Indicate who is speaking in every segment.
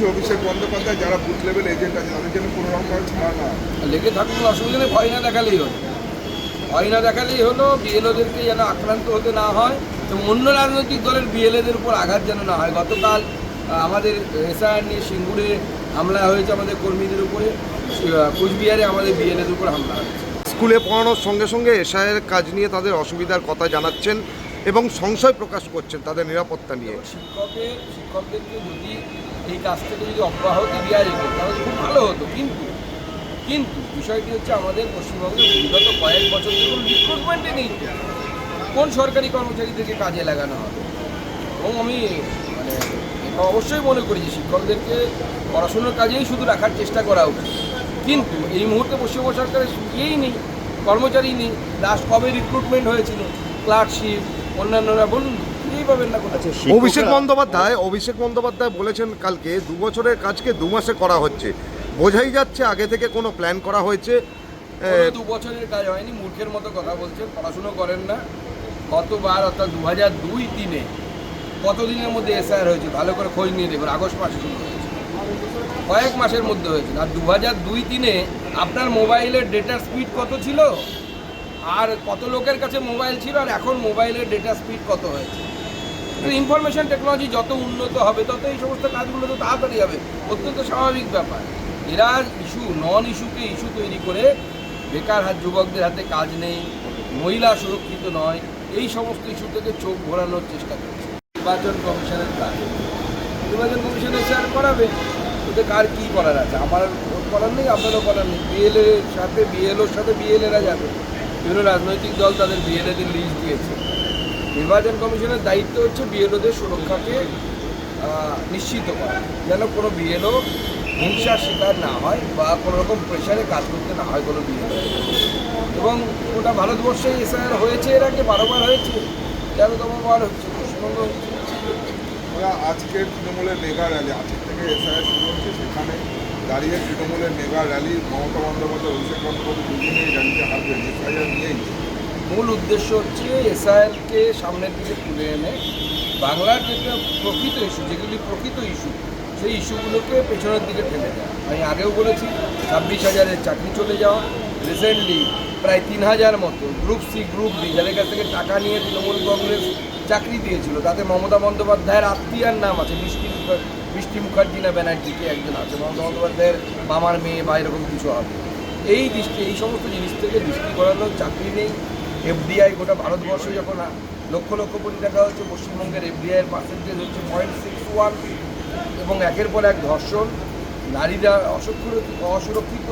Speaker 1: বলছে অভিষেক বন্দ্যোপাধ্যায় যারা booth level agent আছে তাদের জন্য কোনো রকম ভাবে ছাড়া না।
Speaker 2: লেগে থাকুক কোনো অসুবিধা নেই ভয় না দেখালেই হলো। ভয় না দেখালেই হলো বিএলওদেরকে যেন আক্রান্ত হতে না হয় এবং অন্য রাজনৈতিক দলের বিএলএদের উপর আঘাত যেন না হয়। গতকাল আমাদের এসআইআর নিয়ে সিঙ্গুরে হামলা হয়েছে আমাদের কর্মীদের উপরে। কোচবিহারে আমাদের বিএলএদের উপর হামলা হয়েছে।
Speaker 3: স্কুলে পড়ানোর সঙ্গে সঙ্গে এসআইয়ের কাজ নিয়ে তাদের অসুবিধার কথা জানাচ্ছেন এবং সংশয় প্রকাশ করছেন তাদের নিরাপত্তা নিয়ে।
Speaker 2: শিক্ষকের শিক্ষকদেরকে যদি এই কাজ থেকে যদি অব্যাহতি দেওয়া যেত, তাহলে খুব ভালো হতো। কিন্তু কিন্তু বিষয়টি হচ্ছে আমাদের পশ্চিমবঙ্গে বিগত কয়েক বছর ধরে রিক্রুটমেন্টে নেই কোন সরকারি কর্মচারীদেরকে কাজে লাগানো হবে? এবং আমি মানে অবশ্যই মনে করি যে শিক্ষকদেরকে পড়াশোনার কাজেই শুধু রাখার চেষ্টা করা উচিত। কিন্তু এই মুহূর্তে পশ্চিমবঙ্গ সরকারের ইয়েই নেই, কর্মচারী নেই। লাস্ট কবে রিক্রুটমেন্ট হয়েছিল? ক্লার্কশিপ অন্যান্যরা বলুন পাবেন না
Speaker 3: অভিষেক বন্দ্যোপাধ্যায় অভিষেক বন্দ্যোপাধ্যায় বলেছেন কালকে দু বছরের কাজকে দু মাসে করা হচ্ছে। বোঝাই যাচ্ছে আগে থেকে কোনো প্ল্যান করা হয়েছে। এ,
Speaker 2: দু বছরের কাজ হয়নি মূর্খের মতো কথা বলছেন পড়াশুনো করেন না। গতবার অর্থাৎ দু হাজার দুই তিনে কতদিনের মধ্যে এসআর হয়েছে? ভালো করে খোঁজ নিয়ে দেখুন আগস্ট মাসে শুরু হয়েছে। কয়েক মাসের মধ্যে হয়েছে। আর দু হাজার দুই তিনে আপনার মোবাইলের ডেটার স্পিড কত ছিল? আর কত লোকের কাছে মোবাইল ছিল আর এখন মোবাইলের ডেটা স্পিড কত হয়েছে? ইনফরমেশন টেকনোলজি যত উন্নত হবে, তত এই সমস্ত কাজগুলো তো তাড়াতাড়ি হবে। অত্যন্ত স্বাভাবিক ব্যাপার। এরা ইস্যু নন ইস্যুকে ইস্যু তৈরি করে বেকার হাত যুবকদের হাতে কাজ নেই, মহিলা সুরক্ষিত নয়, এই সমস্ত ইস্যু থেকে চোখ ঘোরানোর চেষ্টা করছে। নির্বাচন কমিশনের কাজ। নির্বাচন কমিশন এসে আর করাবে? ওদের কার কী করার আছে? আমার করার নেই, আপনারও করার নেই। বিএল এর সাথে বিএলওর সাথে বিএলএরা যাবে। বিভিন্ন রাজনৈতিক দল তাদের বিএলএদের লিস্ট দিয়েছে। নির্বাচন কমিশনের দায়িত্ব হচ্ছে বিএলওদের সুরক্ষাকে নিশ্চিত করা। যেন কোনো বিএলও হিংসার শিকার না হয় বা কোনো রকম প্রেশারে কাজ করতে না হয় কোনো বিএলও এবং ওটা ভারতবর্ষে এসআইআর হয়েছে, এর আগে বারোবার হয়েছে। তেরোতম বার হচ্ছে, পশ্চিমবঙ্গ হচ্ছে।
Speaker 1: ওরা আজকে তৃণমূলের মেগা র্যালি আজকে থেকে এসআইআর শুরু হচ্ছে, সেখানে দাঁড়িয়ে তৃণমূলের মেগা র্যালি, মমতা বন্দ্যোপাধ্যায়, অভিষেক বন্দ্যোপাধ্যায় দুজনেই র্যালিতে হারবেন এসআইআর নিয়েই।
Speaker 2: মূল উদ্দেশ্য হচ্ছে এসআইএলকে সামনের দিকে তুলে এনে বাংলার যেটা প্রকৃত ইস্যু যেগুলি প্রকৃত ইস্যু সেই ইস্যুগুলোকে পেছনের দিকে ঠেলে দেওয়া। আমি আগেও বলেছি, ছাব্বিশ হাজারের চাকরি চলে যাওয়া রিসেন্টলি প্রায় তিন হাজার মতো গ্রুপ সি গ্রুপ ডি যাদের কাছ থেকে টাকা নিয়ে তৃণমূল কংগ্রেস চাকরি দিয়েছিল, তাতে মমতা বন্দ্যোপাধ্যায়ের আত্মীয়ার নাম আছে বৃষ্টি বৃষ্টি মুখার্জি না ব্যানার্জি কে একজন আছে মমতা বন্দ্যোপাধ্যায়ের মামার মেয়ে বা এরকম কিছু হবে। এই দৃষ্টি, এই সমস্ত জিনিস থেকে দৃষ্টি করানো চাকরি নেই। এফডিআই গোটা ভারতবর্ষে যখন লক্ষ লক্ষ কোটি টাকা হচ্ছে, পশ্চিমবঙ্গের এফডিআইয়ের পার্সেন্টেজ হচ্ছে পয়েন্ট সিক্স ওয়ান এবং একের পর এক ধর্ষণ। নারীরা অসুরক্ষিত অসুরক্ষিত।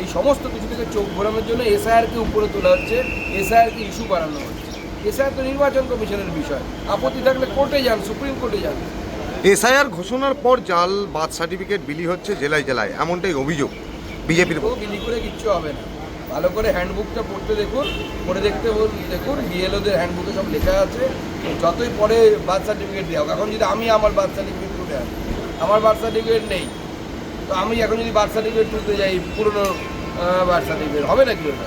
Speaker 2: এই সমস্ত কিছু থেকে চোখ ঘোরানোর জন্য এসআইআরকে উপরে তোলা হচ্ছে, এসআইআরকে ইস্যু বাড়ানো হচ্ছে। এসআইআর তো নির্বাচন কমিশনের বিষয়। আপত্তি থাকলে কোর্টে যান, সুপ্রিম কোর্টে যান।
Speaker 3: এসআইআর ঘোষণার পর জাল, বার্থ সার্টিফিকেট বিলি হচ্ছে জেলায় জেলায়, এমনটাই অভিযোগ বিজেপির
Speaker 2: বিলি করে কিচ্ছু হবে না। ভালো করে হ্যান্ডবুকটা পড়তে দেখুন, পড়ে দেখতে দেখুন বিএলওদের হ্যান্ডবুকে সব লেখা আছে। যতই পরে বার্থ সার্টিফিকেট দেওয়া হোক, এখন যদি আমি আমার বার্থ সার্টিফিকেট তুলে আনি, আমার বার্থ সার্টিফিকেট নেই, তো আমি এখন যদি বার্থ সার্টিফিকেট তুলতে যাই, পুরনো বার্থ সার্টিফিকেট, হবে নাকি ওটা?